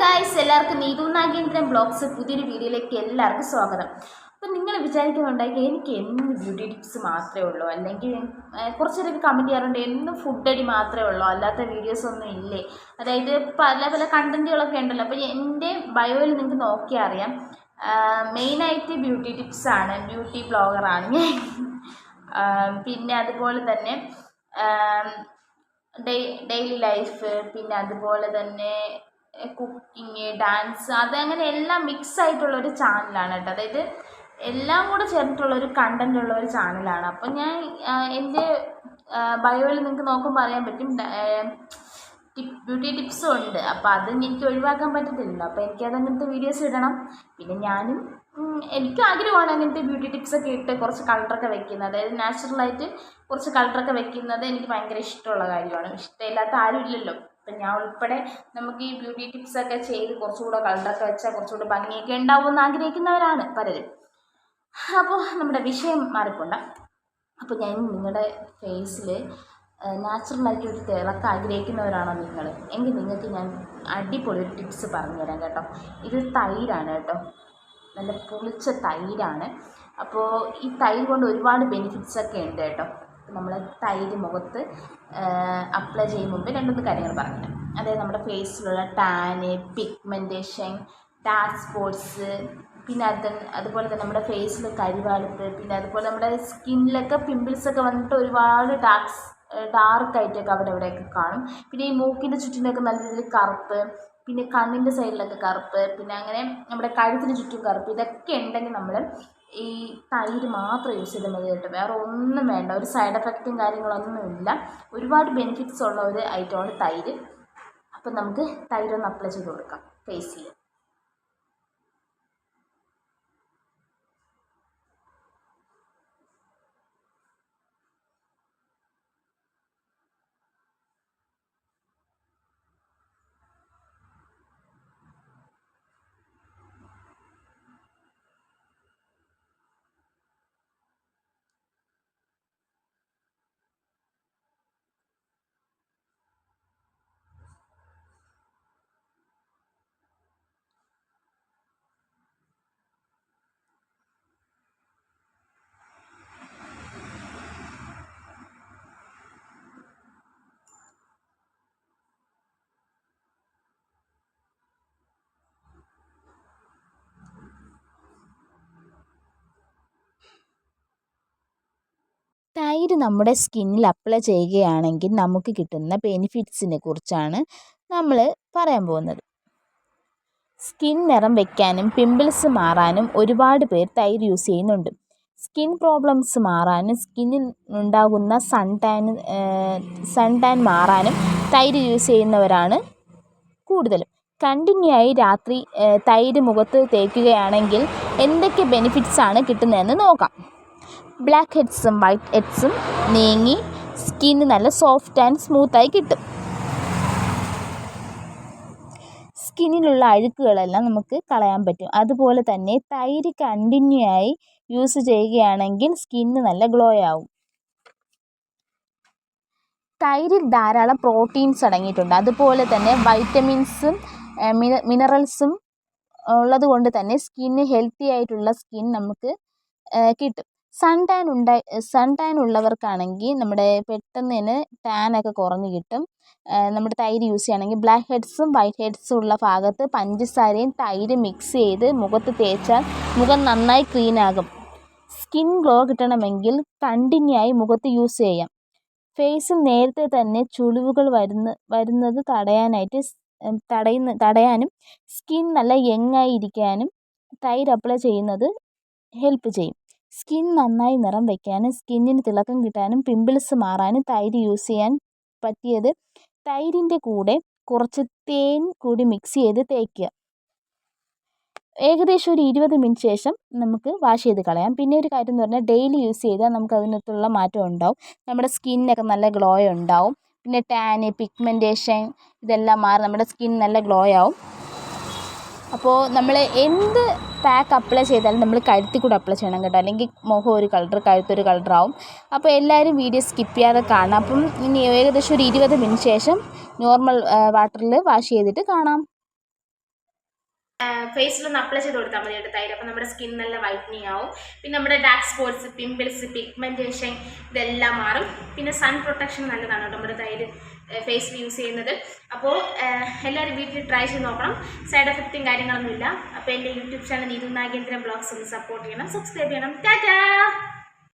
Guys എല്ലാവർക്കും Neethu Nagendran blogs പുതിയൊരു വീഡിയോയിലേക്ക് എല്ലാവർക്കും സ്വാഗതം. അപ്പം നിങ്ങൾ വിചാരിക്കുന്നുണ്ടെങ്കിൽ എനിക്ക് എന്ത് ബ്യൂട്ടി ടിപ്സ് മാത്രമേ ഉള്ളൂ? അല്ലെങ്കിൽ കുറച്ച് പേരൊക്കെ കമന്റ് ചെയ്യാറുണ്ട് എന്നും ഫുഡ് അടി മാത്രമേ ഉള്ളൂ? അല്ലാത്ത വീഡിയോസ് ഒന്നും ഇല്ലേ? അതായത് പല പല കണ്ടന്റുകളൊക്കെ ഉണ്ടല്ലോ. അപ്പോൾ എന്റെ ബയോയിൽ നിങ്ങൾക്ക് നോക്കിയാൽ അറിയാം മെയിനായിട്ട് ബ്യൂട്ടി ടിപ്സാണ് ബ്യൂട്ടി ബ്ലോഗറാണ് ഞാൻ. പിന്നെ അതുപോലെ തന്നെ ഡെയിലി ലൈഫ് പിന്നെ അതുപോലെ തന്നെ കുക്കിങ് ഡാൻസ് അതങ്ങനെ എല്ലാം മിക്സ് ആയിട്ടുള്ള ഒരു ചാനലാണ് കേട്ടോ. അതായത് എല്ലാം കൂടെ ചേർന്നിട്ടുള്ള ഒരു കണ്ടന്റ് ഉള്ള ഒരു ചാനലാണ് അപ്പം ഞാൻ എന്റെ ബയോയിൽ നിങ്ങൾക്ക് നോക്കുമ്പോൾ അറിയാൻ പറ്റും ടിപ്പ് ബ്യൂട്ടി ടിപ്സും ഉണ്ട്. അപ്പോൾ അത് എനിക്ക് ഒഴിവാക്കാൻ പറ്റത്തില്ലല്ലോ. അപ്പോൾ എനിക്കത് അങ്ങനത്തെ വീഡിയോസ് ഇടണം. പിന്നെ ഞാനും എനിക്കും ആഗ്രഹമാണ് അങ്ങനത്തെ ബ്യൂട്ടി ടിപ്സൊക്കെ ഇട്ട് കുറച്ച് കളറൊക്കെ വെക്കുന്നത്. അതായത് നാച്ചുറലായിട്ട് കുറച്ച് കളറൊക്കെ വെക്കുന്നത് എനിക്ക് ഭയങ്കര ഇഷ്ടമുള്ള കാര്യമാണ്. ഇഷ്ടമില്ലാത്ത ആരും ഇല്ലല്ലോ. അപ്പം ഞാൻ ഉൾപ്പെടെ നമുക്ക് ഈ ബ്യൂട്ടി ടിപ്സൊക്കെ ചെയ്ത് കുറച്ചുകൂടെ കളറൊക്കെ വെച്ചാൽ കുറച്ചുകൂടെ ഭംഗിയൊക്കെ ഉണ്ടാവുമെന്ന് ആഗ്രഹിക്കുന്നവരാണ് പലരും. അപ്പോൾ നമ്മുടെ വിഷയം മാറിപ്പോണ്ട. അപ്പോൾ ഞാൻ നിങ്ങളുടെ ഫേസിൽ നാച്ചുറലായിട്ട് ഒരു തിളക്കം ആഗ്രഹിക്കുന്നവരാണോ നിങ്ങൾ? എങ്കിൽ നിങ്ങൾക്ക് ഞാൻ അടിപൊളി ഒരു ടിപ്സ് പറഞ്ഞുതരാം കേട്ടോ. ഇത് തൈരാണ് കേട്ടോ. നല്ല പുളിച്ച തൈരാണ്. അപ്പോൾ ഈ തൈര് കൊണ്ട് ഒരുപാട് ബെനിഫിറ്റ്സ് ഒക്കെ ഉണ്ട് കേട്ടോ. നമ്മൾ തൈര് മുഖത്ത് അപ്ലൈ ചെയ്യും മുമ്പ് രണ്ടൊന്ന് കാര്യങ്ങൾ പറഞ്ഞു അതായത് നമ്മുടെ ഫേസിലുള്ള ടാന് പിഗ്മെന്റേഷൻ ഡാർക്ക് സ്പോട്ട്സ് പിന്നെ അത് അതുപോലെ തന്നെ നമ്മുടെ ഫേസിൽ കരിവാളിപ്പ് പിന്നെ അതുപോലെ നമ്മുടെ സ്കിന്നിലൊക്കെ പിമ്പിൾസൊക്കെ വന്നിട്ട് ഒരുപാട് ഡാർക്ക് ഡാർക്ക് ആയിട്ടൊക്കെ അവിടെ ഇവിടെയൊക്കെ കാണും. പിന്നെ ഈ മൂക്കിന്റെ ചുറ്റിനൊക്കെ നല്ല രീതിയിൽ കറുപ്പ് പിന്നെ കണ്ണിന്റെ സൈഡിലൊക്കെ കറുപ്പ് പിന്നെ അങ്ങനെ നമ്മുടെ കഴുത്തിന് ചുറ്റും കറുപ്പ് ഇതൊക്കെ ഉണ്ടെങ്കിൽ നമ്മൾ ഈ തൈര് മാത്രം യൂസ് ചെയ്താൽ മതി കേട്ടോ. വേറെ ഒന്നും വേണ്ട. ഒരു സൈഡ് എഫക്റ്റും കാര്യങ്ങളൊന്നുമില്ല ഒരുപാട് ബെനിഫിറ്റ്സ് ഉള്ള ഒരു ഐറ്റമാണ് തൈര്. അപ്പം നമുക്ക് തൈരൊന്ന് അപ്ലൈ ചെയ്ത് കൊടുക്കാം. ഫേസിൽ തൈര് നമ്മുടെ സ്കിന്നിൽ അപ്ലൈ ചെയ്യുകയാണെങ്കിൽ നമുക്ക് കിട്ടുന്ന ബെനിഫിറ്റ്സിനെ കുറിച്ചാണ് നമ്മൾ പറയാൻ പോകുന്നത്. സ്കിൻ നിറം വയ്ക്കാനും പിമ്പിൾസ് മാറാനും ഒരുപാട് പേർ തൈര് യൂസ് ചെയ്യുന്നുണ്ട്. സ്കിൻ പ്രോബ്ലംസ് മാറാനും സ്കിന്നിൽ ഉണ്ടാകുന്ന സൺ ടാൻ സൺ ടാൻ മാറാനും തൈര് യൂസ് ചെയ്യുന്നവരാണ് കൂടുതലും. കണ്ടിന്യൂ ആയി രാത്രി തൈര് മുഖത്ത് തേക്കുകയാണെങ്കിൽ എന്തൊക്കെ ബെനിഫിറ്റ്സ് ആണ് കിട്ടുന്നതെന്ന് നോക്കാം. ബ്ലാക്ക് ഹെഡ്സും വൈറ്റ് ഹെഡ്സും നീങ്ങി സ്കിന്ന് നല്ല സോഫ്റ്റ് ആൻഡ് സ്മൂത്തായി കിട്ടും. സ്കിന്നിലുള്ള അഴുക്കുകളെല്ലാം നമുക്ക് കളയാൻ പറ്റും. അതുപോലെ തന്നെ തൈര് കണ്ടിന്യൂ ആയി യൂസ് ചെയ്യുകയാണെങ്കിൽ സ്കിന്ന് നല്ല ഗ്ലോ ആവും. തൈരിൽ ധാരാളം പ്രോട്ടീൻസ് അടങ്ങിയിട്ടുണ്ട്. അതുപോലെ തന്നെ വൈറ്റമിൻസും മിനറൽസും ഉള്ളത് കൊണ്ട് തന്നെ സ്കിന്ന് ഹെൽത്തി ആയിട്ടുള്ള സ്കിൻ നമുക്ക് കിട്ടും. സൺ ടാൻ ഉണ്ടായി സൺ ടാൻ ഉള്ളവർക്കാണെങ്കിൽ നമ്മുടെ പെട്ടെന്ന് തന്നെ ടാനൊക്കെ കുറഞ്ഞ് കിട്ടും. നമ്മുടെ തൈര് യൂസ് ചെയ്യുകയാണെങ്കിൽ ബ്ലാക്ക് ഹെഡ്സും വൈറ്റ് ഹെഡ്സും ഉള്ള ഭാഗത്ത് പഞ്ചസാരയും തൈര് മിക്സ് ചെയ്ത് മുഖത്ത് തേച്ചാൽ മുഖം നന്നായി ക്ലീൻ ആകും. സ്കിൻ ഗ്ലോ കിട്ടണമെങ്കിൽ കണ്ടിന്യൂ ആയി മുഖത്ത് യൂസ് ചെയ്യാം. ഫേസിൽ നേരത്തെ തന്നെ ചുളിവുകൾ വരുന്ന വരുന്നത് തടയാനായിട്ട് തടയുന്ന തടയാനും സ്കിൻ നല്ല യങ്ങായി ഇരിക്കാനും തൈര് അപ്ലൈ ചെയ്യുന്നത് ഹെൽപ്പ് ചെയ്യും. സ്കിൻ നന്നായി നിറം വയ്ക്കാനും സ്കിന്നിന് തിളക്കം കിട്ടാനും പിമ്പിൾസ് മാറാനും തൈര് യൂസ് ചെയ്യാൻ പറ്റിയത് തൈരിന്റെ കൂടെ കുറച്ച് തേൻ കൂടി മിക്സ് ചെയ്ത് തേക്കുക. ഏകദേശം ഒരു ഇരുപത് മിനിറ്റ് ശേഷം നമുക്ക് വാഷ് ചെയ്ത് കളയാം. പിന്നെ ഒരു കാര്യം എന്ന് പറഞ്ഞാൽ ഡെയിലി യൂസ് ചെയ്താൽ നമുക്ക് അതിനകത്തുള്ള മാറ്റം ഉണ്ടാവും. നമ്മുടെ സ്കിന്നൊക്കെ നല്ല ഗ്ലോ ഉണ്ടാവും. പിന്നെ ടാന് പിഗ്മെന്റേഷൻ ഇതെല്ലാം മാറി നമ്മുടെ സ്കിൻ നല്ല ഗ്ലോ ആവും. അപ്പോൾ നമ്മൾ എന്ത് പാക്ക് അപ്ലൈ ചെയ്താലും നമ്മൾ കഴുത്തിൽ കൂടെ അപ്ലൈ ചെയ്യണം കേട്ടോ. അല്ലെങ്കിൽ മുഖം ഒരു കളർ കഴുത്തൊരു കളറാവും അപ്പോൾ എല്ലാവരും വീഡിയോ സ്കിപ്പ് ചെയ്യാതെ കാണാം. അപ്പം ഇനി ഏകദേശം ഒരു ഇരുപത് മിനിറ്റ് ശേഷം നോർമൽ വാട്ടറിൽ വാഷ് ചെയ്തിട്ട് കാണാം. ഫേസിലൊന്ന് അപ്ലൈ ചെയ്ത് കൊടുത്താൽ മതി കേട്ടോ തൈര്. അപ്പോൾ നമ്മുടെ സ്കിൻ നല്ല വൈറ്റനിങ് ആവും. പിന്നെ നമ്മുടെ ഡാർക്ക് സ്പോട്ട്സ് പിമ്പിൾസ് പിഗ്മെന്റേഷൻ ഇതെല്ലാം മാറും. പിന്നെ സൺ പ്രൊട്ടക്ഷൻ നല്ലതാണ് കേട്ടോ നമ്മുടെ തൈര്. ഫേസിൽ യൂസ് ചെയ്യുന്നത്. അപ്പോൾ എല്ലാവരും വീട്ടിൽ ട്രൈ ചെയ്ത് നോക്കണം. സൈഡ് എഫക്റ്റും കാര്യങ്ങളൊന്നുമില്ല അപ്പോൾ എന്റെ YouTube channel Neethu Nagendran blogs ഒന്ന് സപ്പോർട്ട് ചെയ്യണം. സബ്സ്ക്രൈബ് ചെയ്യണം. ടാറ്റാ